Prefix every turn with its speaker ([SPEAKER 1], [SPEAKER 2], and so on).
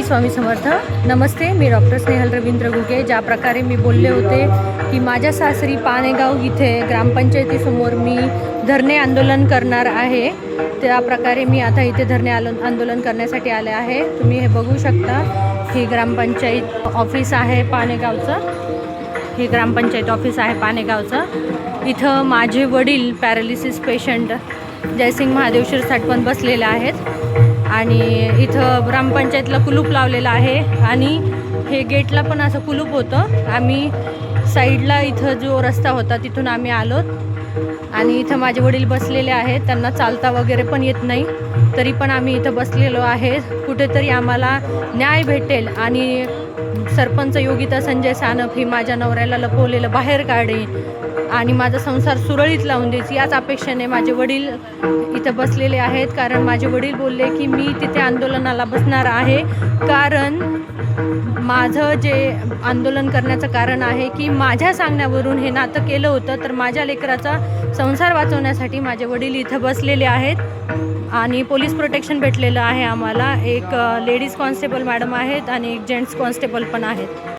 [SPEAKER 1] श्री स्वामी समर्थ. नमस्ते मी डॉक्टर स्नेहल रवींद्र घुगे. ज्या प्रकारे मी बोलले होते की माझ्या सासरी पानेगाव इथे ग्रामपंचायतीसमोर मी धरणे आंदोलन करणार आहे त्या प्रकारे मी आता इथे धरणे आलो आंदोलन करण्यासाठी आले आहे. तुम्ही हे बघू शकता ही ग्रामपंचायत ऑफिस आहे पानेगावचं हे ग्रामपंचायत ऑफिस आहे पानेगावचं इथं माझे वडील पॅरालिसिस पेशंट जयसिंग महादेवशीर साठवण बसलेले आहेत. आणि इथं ग्रामपंचायतला कुलूप लावलेलं आहे आणि हे गेटला पण असं कुलूप होतं. आम्ही साईडला इथं जो रस्ता होता तिथून आम्ही आलो आणि इथं माझे वडील बसलेले आहेत. त्यांना चालता वगैरे पण येत नाही. तरी पण आम्ही इथं बसलेलो आहे. कुठेतरी आम्हाला न्याय भेटेल आणि सरपंच योगिता संजय सानप ही माझ्या नवऱ्याला लपवलेलं बाहेर काढेल आणि माझा संसार सुरळीत लावून द्यायची याच अपेक्षेने माझे वडील इथं बसलेले आहेत. कारण माझे वडील बोलले की मी तिथे आंदोलनाला बसणार आहे. कारण माझं जे आंदोलन करण्याचं कारण आहे की माझ्या सांगण्यावरून हे नातं केलं होतं तर माझ्या लेकराचा संसार वाचवण्यासाठी माझे वडील इथं बसलेले आहेत आणि पोलीस प्रोटेक्शन भेटलेलं आहे आम्हाला. एक लेडीज कॉन्स्टेबल मॅडम आहेत आणि एक जेंट्स कॉन्स्टेबल पण आहेत.